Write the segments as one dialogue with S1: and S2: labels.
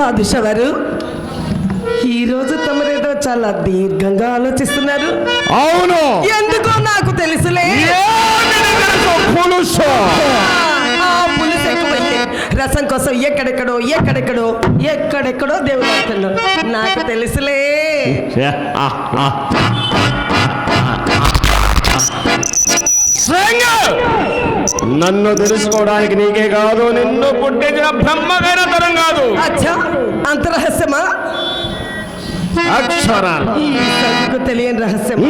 S1: పాదుషవారు ఈరోజు తమరేదో చాలా దీర్ఘంగా ఆలోచిస్తున్నారు.
S2: అవును.
S1: ఎందుకో నాకు తెలుసులే?
S2: పులుసు.
S1: పులుసు ఎక్కువైతే రసం కోసం ఎక్కడెక్కడో ఎక్కడెక్కడో ఎక్కడెక్కడో దేవుడు నాకు తెలుసులే.
S2: శ్రేంగ! నన్ను తెలుసుకోవడానికి నీకే కాదు నిన్ను పుట్టించిన బ్రహ్మగైన తరం కాదు.
S1: అచ్చా అంత రహస్యమా
S2: అక్షరాలు
S1: తెలియని రహస్యం.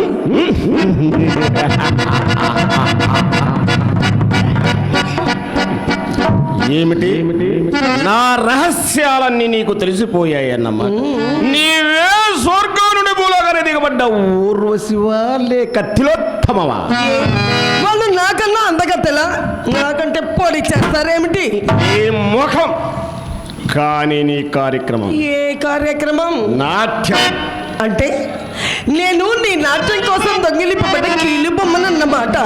S2: ఏమిటి? నా రహస్యాలన్నీ నీకు తెలిసిపోయాయి అన్నమాట. నీవే స్వర్గం నుండి భూలోకాన్ని దిగబడ్డ ఊర్వశివా లేక తిలోత్తమవా
S1: నాకన్నా అందగత్తెలా? నాకంటే పొడి చేస్తారేమిటి?
S2: ఈ ముఖం. కానీ నీ కార్యక్రమం.
S1: ఏ కార్యక్రమం?
S2: నాట్యం.
S1: అంటే నేను నీ నాట్యం కోసం దొంగిలిపబడ్డ కీలు బొమ్మనన్నమాట.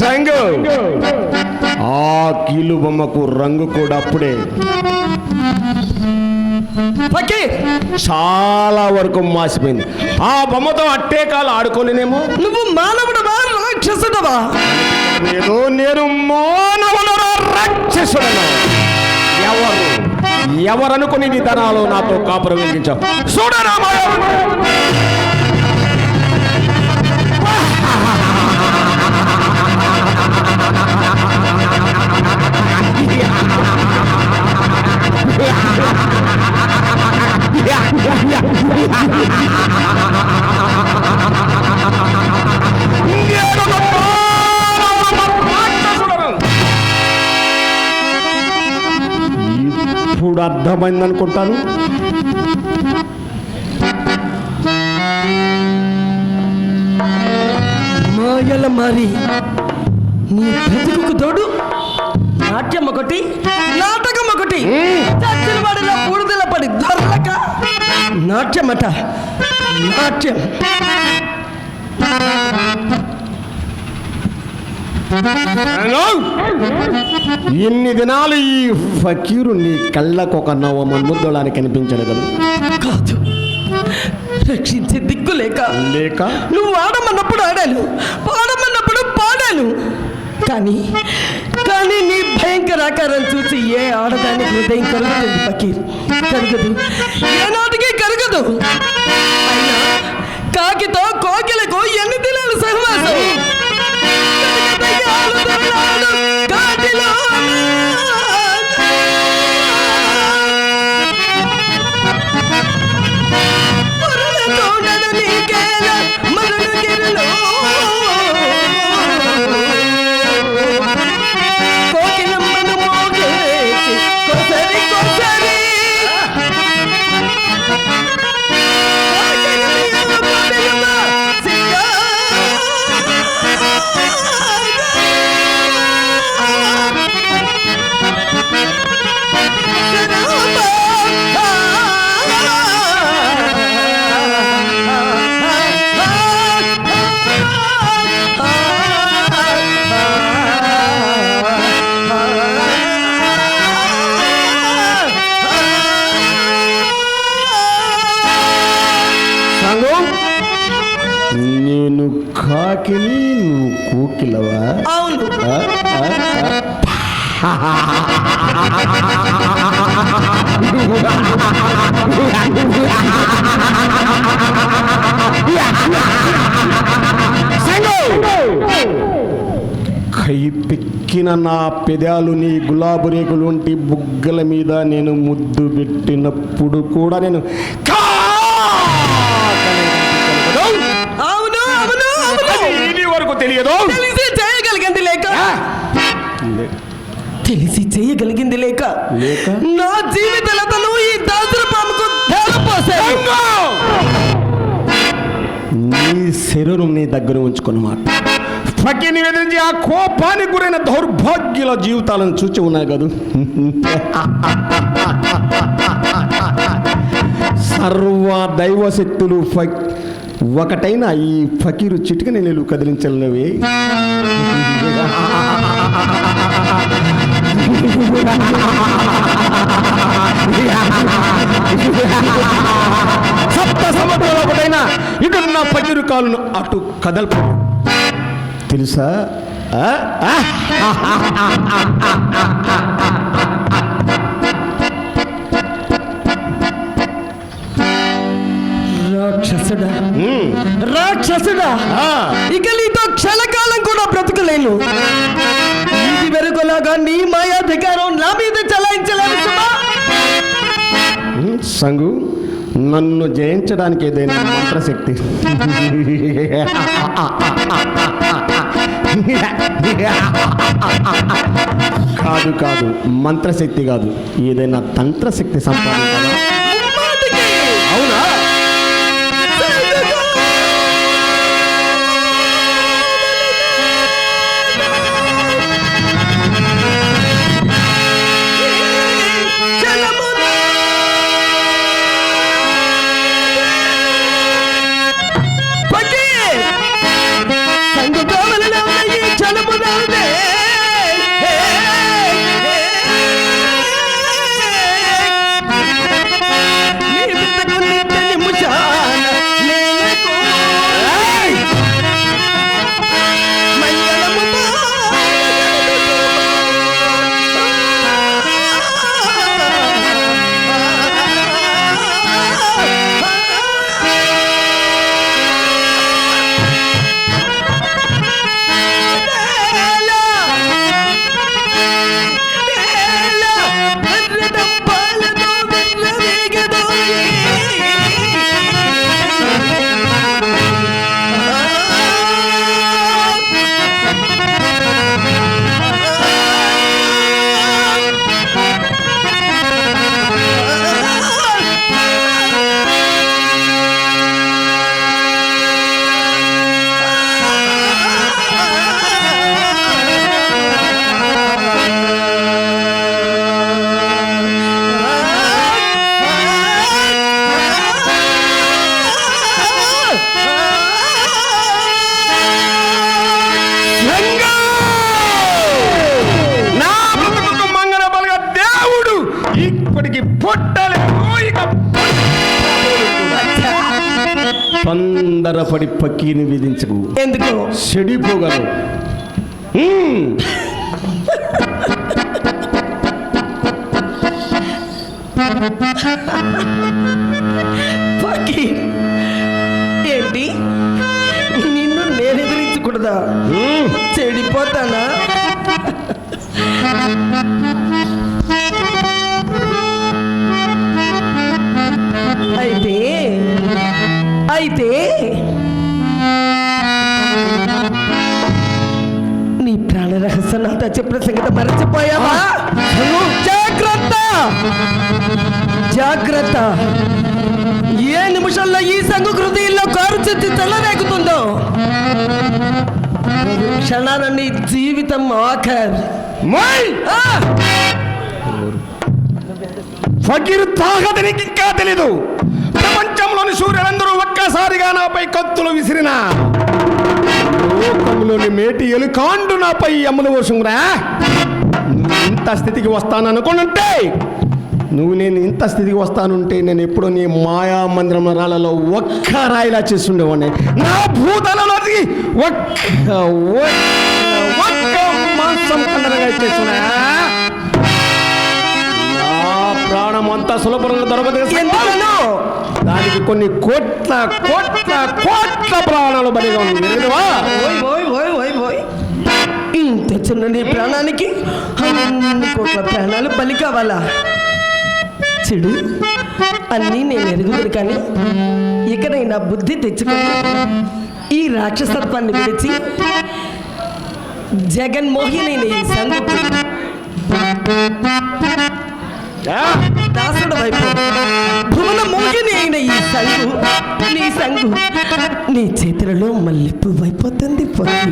S2: సంగు. ఆ కీలు బొమ్మకు రంగు కూడా అప్పుడే.
S1: ఫకీర్
S2: చాలా వరకు మాసిపోయింది. ఆ బొమ్మతో అట్టే కాలు ఆడుకోలేనేమో
S1: నువ్వు మానవుడవా రాక్షసుడవా?
S2: ఏదో నేను మానవుల రాక్షసుడను ఎవరు? ఎవరనుకుని నీ ధనాలు నాతో కాపురం వెలిగించావు? చూడరా నేను ఒక మానవుల రాక్షసుడను. ఇప్పుడు అర్థమైంది అనుకుంటాను
S1: మాయల మారి నీ బ్రతుకుకు తోడు నాట్యం ఒకటి నాటకం ఒకటి. చచ్చిన బూడిదల పడి దొరలక నాట్యమట. నాట్యం.
S2: హలో? ఇన్ని దినాలు ఈ ఫకీరు నీ కళ్ళకు ఒక నవ్వ మన్ముద్దడానికి కనిపించలేదు.
S1: కాదు. రక్షించే దిక్కు లేక
S2: లేక?
S1: నువ్వు ఆడమన్నప్పుడు ఆడాను పాడమన్నప్పుడు పాడాను. కానీ కానీ నీ భయంకర ఆకారం చూసి ఏ ఆడదాని హృదయం కలుగుతుంది ఫకీర్. కరగదు. ఏనాటికి కరగదు. అయినా కాకితో కోకిలకు ఎన్ని దినాలు సహవాసం?
S2: కై పెక్కిన నా పెదాలు నీ గులాబు రేకులు వంటి బుగ్గల మీద నేను ముద్దు పెట్టినప్పుడు కూడా నేను వరకు తెలియదు.
S1: తెలిసి చేయగలిగింది లేక. తెలిసి చేయగలిగింది లేక.
S2: లేక?
S1: నా ధారపోసాను
S2: శరీరం నీ దగ్గర ఉంచుకున్నమాట ఫకి నివేదించి ఆ కోపానికి గురైన దౌర్భాగ్యుల జీవితాలను చూచి ఉన్నాయి కదా. సర్వ దైవశక్తులు ఒకటైన ఈ ఫకీరు చిటికని నీళ్ళు కదిలించలేవి. సప్త సంవత్సరాలు ఒకటైన ఇటున్న పన్నీరు కాలును అటు కదల్పు తెలుసా?
S1: రాక్షసుడా. రాక్షసుడా. ఇక నీతో క్షణకాలం కూడా బ్రతకలేను. ఇది వెరుకులాగా నీ మాయాధికారం నా మీద చలాయించలేదు సుమా.
S2: సంగు నన్ను జయించడానికి ఏదైనా మంత్రశక్తి. కాదు కాదు మంత్రశక్తి కాదు. ఏదైనా తంత్రశక్తి సంపాదన తొందరపడి పక్కీని విధించకు.
S1: ఎందుకు?
S2: చెడిపోగలవు.
S1: ఏంటి? నిన్ను నేను ఎదిరించకూడదా?
S2: హ్మ్.
S1: చెడిపోతానా? అయితే అయితే నాతో చెప్పిన సంగతి మరచిపోయావా? జాగ్రత్త. జాగ్రత్త. ఏ నిమిషంలో ఈ సంఘ హృదయంలో కారు చెత్తి తెల్లరేగుతుందో? క్షణాన నీ జీవితం ఆఖర్!
S2: ఫకీరు తాగత నీకు ఇంకా తెలీదు. ప్రపంచంలోని సూర్యులందరూ ఒక్కసారిగా నాపై కత్తులు విసిరిన. లోకంలోని మేటి ఎలుకాండు నాపై అమ్ములు వసుంగురా నువ్వు ఇంత స్థితికి వస్తాననుకునుంటే నువ్వు నేను ఇంత స్థితికి వస్తానుంటే నేను ఎప్పుడో నీ మాయా మందిరం రాళ్ళలో ఒక్క రాయిలా చేస్తుండేవాడిని. నా భూతలలో దిగి ఒక్క ఒక్క మాంసం కండరగా చేస్తున్నా. ప్రాణం అంతా సులభంగా దొరకదు దానికి కొన్ని కోట్ల కోట్ల కోట్ల ప్రాణాలు బలిగా ఉంది
S1: ఇంత చిన్న నీ ప్రాణానికి అన్ని కోట్ల ప్రాణాలు బలి కావాలా? చెడు అన్నీ నేను ఎరుగుదును కానీ ఇకనైనా బుద్ధి తెచ్చుకొని ఈ రాక్షసత్వాన్ని విడిచి జగన్మోహిని
S2: ఆ,
S1: దాసుడు వైపు. భువన మోహిని అయిన ఈ సంగు నీ సంగు నీ చేతులలో మల్లెప్పు అయిపోతుంది పొత్తి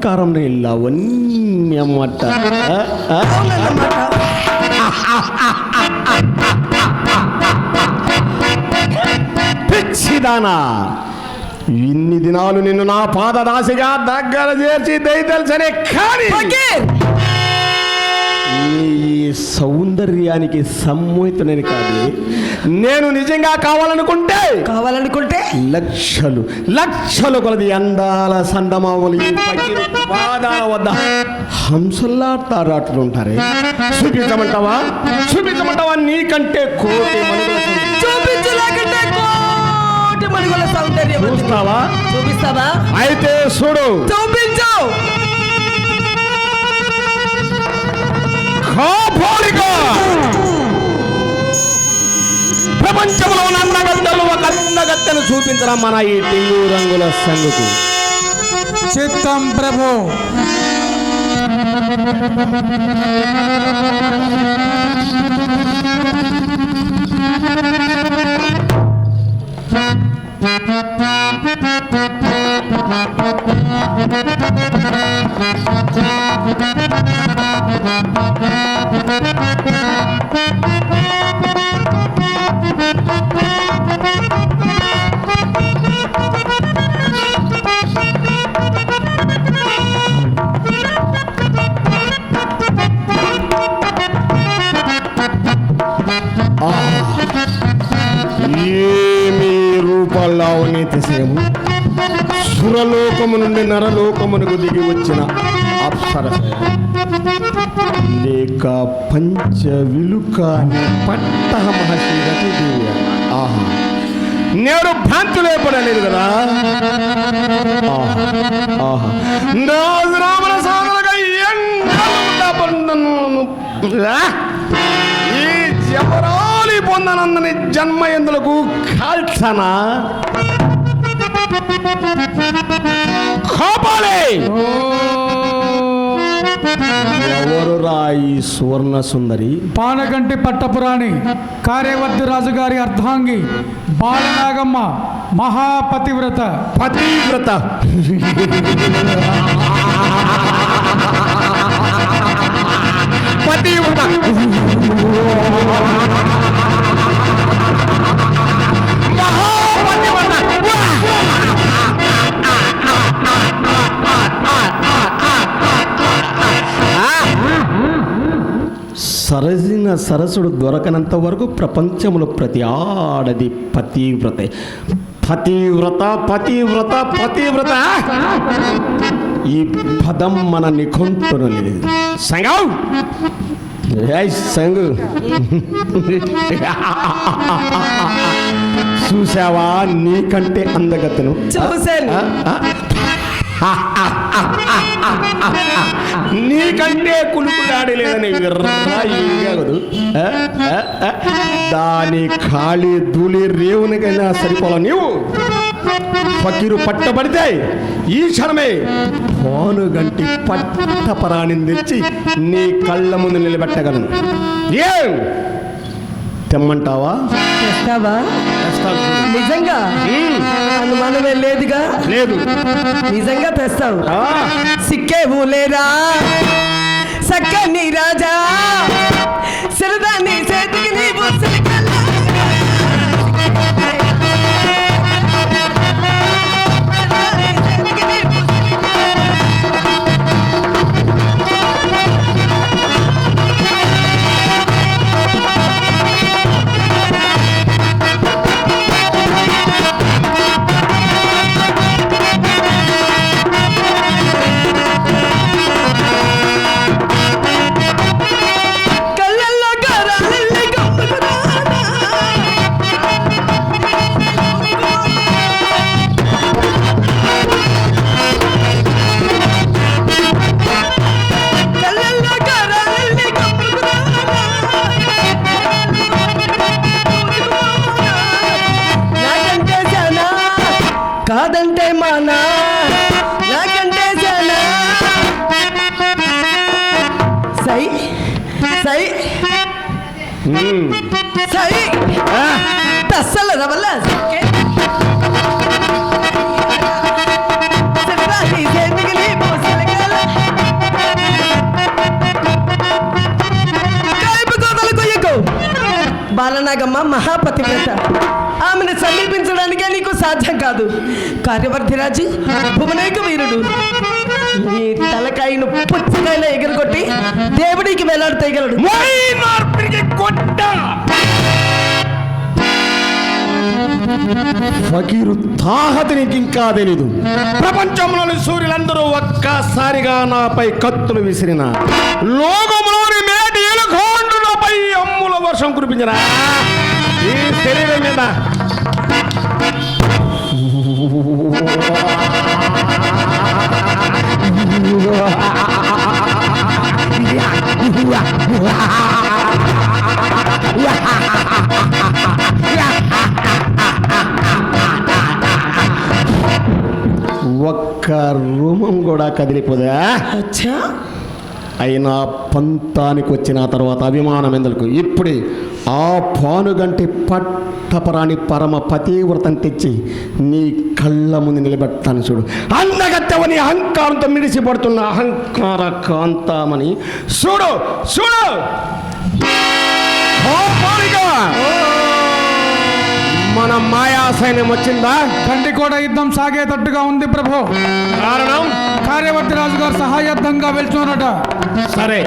S2: గర్వానికి కారణం పిచ్చిదానా ఇన్ని దినాలు నిన్ను నా పాదదాసిగా దగ్గర చేర్చి దయతల్సనే కానీ ఈ సౌందర్యానికి సమ్మోహితునని కాదు. నేను నిజంగా కావాలనుకుంటే
S1: కావాలనుకుంటే
S2: లక్షలు లక్షలు కొలది అందాల సందమావులు ఈ పాదాల వద్ద హంసల్లాటాడుతుంటారే చూపించమంటావా? చూపించమంటావా? నీకంటే కోటి చూస్తావా?
S1: చూపిస్తావా?
S2: అయితే చూడు.
S1: చూపించు.
S2: కాపాలిక ప్రపంచంలో ఉన్న అన్నగత్తలు ఒక అన్నగత్తను చూపించడం మన ఈ టిల్లు రంగుల సంగుకు
S3: చిత్తం ప్రభు Thank you.
S2: ఏమి రూపాల్లో అవినీతిసేము సురలోకము నుండి నరలోకమునకు దిగి వచ్చిన అప్సరస. లేక పంచ విలుక పట్ట మహర్షి రతిదేవి ఆహా నేడు భ్రాంతి లేపడలేదు కదా సాధనగా! ఈ జబరాలి పొందనందని జన్మ ఎందులకు కాల్చనా కోపాలే ఎవరు రాయి సువర్ణ సుందరి.
S3: పానగంటి పట్టపురాణి కార్యవర్ధి రాజు గారి అర్ధాంగి బాలనాగమ్మ మహాపతివ్రత.
S2: పతివ్రత. పతివ్రత. సరసిన సరసుడు దొరకనంత వరకు ప్రపంచంలో ప్రతి ఆడది పతివ్రత. పతివ్రత పతివ్రత పతివ్రత. ఈ పదం మన నిఘంటునలేదు సంగం ఏయ్ సంగు చూసావా? నీకంటే అందగతను ఆ? నీకంటే కులుకులాడి లేదని విర్రాగదు దాని ఖాళీ ధూళి రేవునికైనా సరిపోల నీవు? ఫకీరు పట్టబడితే ఈ క్షణమే పోను గంటి పట్టపరాణిని తెచ్చి నీ కళ్ళ ముందు నిలబెట్టగలను. ఏం? తెమ్మంటావా?
S1: తెస్తావా?
S2: తెస్తాను.
S1: నిజంగా? అనుమానమే లేదుగా?
S2: లేదు.
S1: నిజంగా తెస్తావు?
S2: ఆ,
S1: సిక్కేవు లేరా సక్కని రాజా? బాలనాగమ్మ మహాపతివ్రత. ఆమెను సమీపించడానికే నీకు సాధ్యం కాదు. కార్యవర్ధిరాజు భువనేక వీరుడు. నీ తలకాయను పుచ్చకాయలో ఎగరగొట్టి దేవుడికి
S2: మార్పిడికి కొట్ట! ఫకీరు తాహత నీకు ఇంకా తెలీదు. ప్రపంచంలోని సూర్యులందరూ ఒక్కసారిగా నాపై కత్తులు విసిరిన లోకములోని వర్షం కురిపించిన? ఈ శరీరం మీద. ఒక్క రూమం కూడా కదిలిపోదా?
S1: అచ్చా.
S2: అయినా పంతానికి వచ్చిన తర్వాత అభిమానం ఎందుకు? ఇప్పుడే ఆ పానుగంటి పట్టపరాణి పరమ పతివ్రతం తెచ్చి నీ కళ్ళ ముందు నిలబెడతాను చూడు. అందగత్తవని అహంకారంతో మిడిసిపడుతున్న అహంకార కాంతామని చూడు చూడు! మన మాయా సైన్యం వచ్చిందా?
S3: గండికోట యుద్ధం సాగేటట్టుగా ఉంది ప్రభు.
S2: కారణం?
S3: కార్యవర్తి రాజు గారు సహాయార్థంగా వెళ్తున్నారట.
S2: సరే.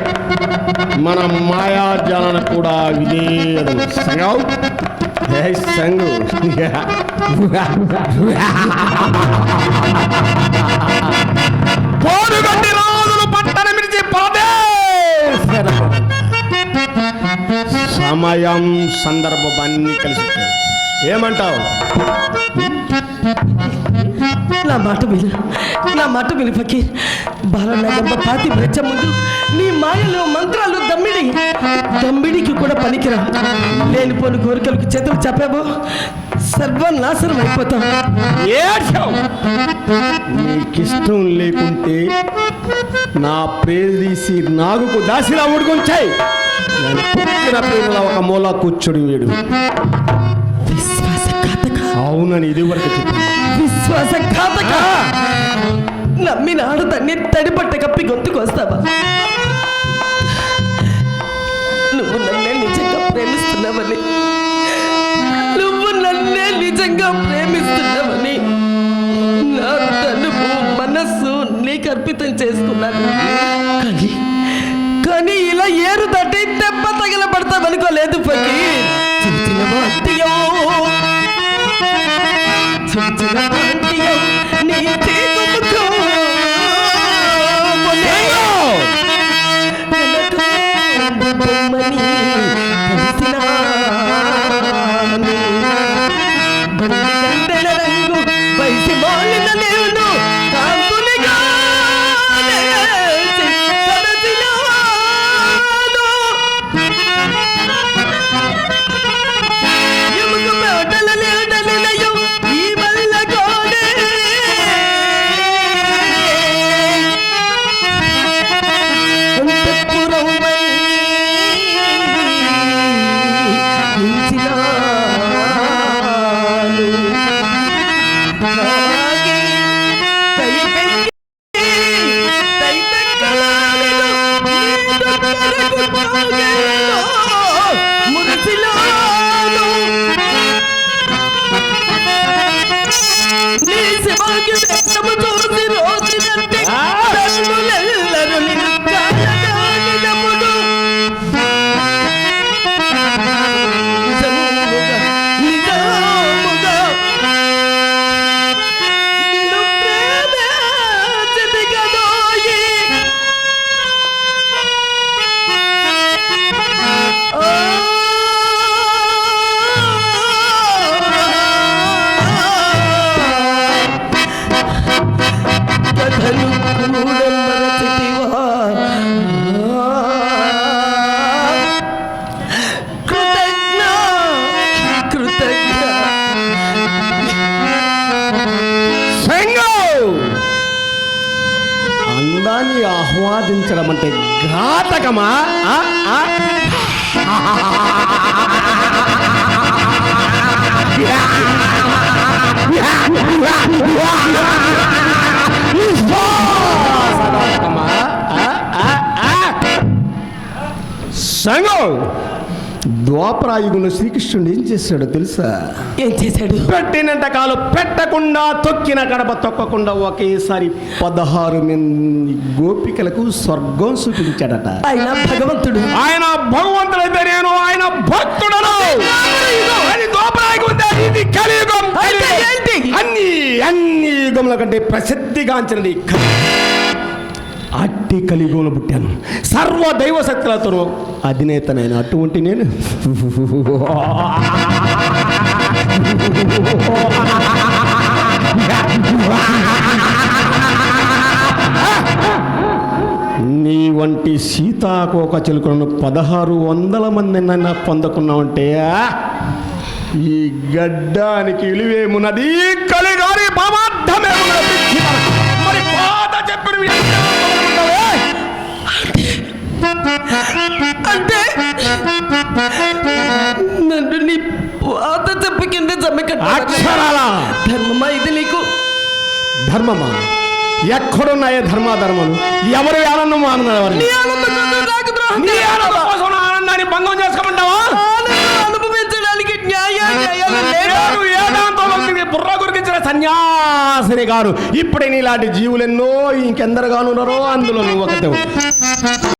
S2: మన మాయాజాలను కూడా ఇదే సంగం రోజులు పట్టణ. సమయం సందర్భం అన్నీ కలిసి. ఏమంటావు?
S1: నా మాట విను. నా మాట విను ఫకీర్. బాలనగంబ పాతి బ్రచ్చ ముందు నీ మాయలు మంత్రాలు దమ్మిడి దమ్మిడికి కూడా పనికిరా. లేనిపోని కోరికలకు చేతులు చెప్పావు సర్వనాశనం అయిపోతాం.
S2: నీకిష్టం లేకుంటే నా ప్రేదీసి నాగుకు దాసిలా ఉడుకొంచాయి నేను ఒక మూల కూర్చొని వీడు. అవునని ఇది వరకు
S1: విశ్వాసఘాతక. నమ్మిన ఆడదాన్ని తడిపట్ట కప్పి గొంతుకు వస్తావా? నువ్వు నన్నే నిజంగా ప్రేమిస్తున్నావని. నువ్వు నన్నే నిజంగా ప్రేమిస్తున్నావని. నా తనువు మనస్సు నీకు అర్పితం చేసుకున్నాను. కానీ కానీ ఇలా ఏరు దాటి దెబ్బ తగిల పడతావనుకోలేదు పకి చిన్న
S2: సంగు ద్వాపరాయుగును శ్రీకృష్ణుడు ఏం చేశాడో తెలుసా?
S1: ఏం చేశాడు?
S2: పెట్టినంత కాలు పెట్టకుండా తొక్కిన గడప తొక్కకుండా ఒకేసారి పదహారు మంది గోపికలకు స్వర్గం చూపించాడట.
S1: ఆయన భగవంతుడు.
S2: ఆయన భగవంతుడైతే నేను ఆయన భక్తుడను. అది ఇది కలియుగం.
S1: అయితే?
S2: అన్ని అన్ని యుగముల కంటే ప్రసిద్ధిగాంచినది. అట్టి కలియుగంలో పుట్టాను. సర్వ దైవ శక్తులతో అధినేత నేను అటువంటి నేను. నీ వంటి సీతాకోక చిలుకలను పదహారు వందల మంది నన్న పొందకున్నావంటే ఈ గడ్డానికి విలువేమున్నది కలిగారి పదార్థమేమున్నది మరి పాత చెప్పిన
S1: అంటే నన్ను నీ పాత చెప్ప కింద ధర్మమా ఇది నీకు?
S2: ధర్మమా? ఎక్కడున్నాయే ధర్మాధర్మలు ఎవరు ఆనందం ఆనందం
S1: నీ ఆనందం కోసం
S2: ఆనందాన్ని భంగం చేసుకోమంటావా?
S1: అనుభవించడానికి
S2: బుర్ర గురికించిన సన్యాసిని గారు ఇప్పుడే నీలాంటి జీవులెన్నో ఇంకెందరుగానున్నారో అందులో నువ్వు ఒకటే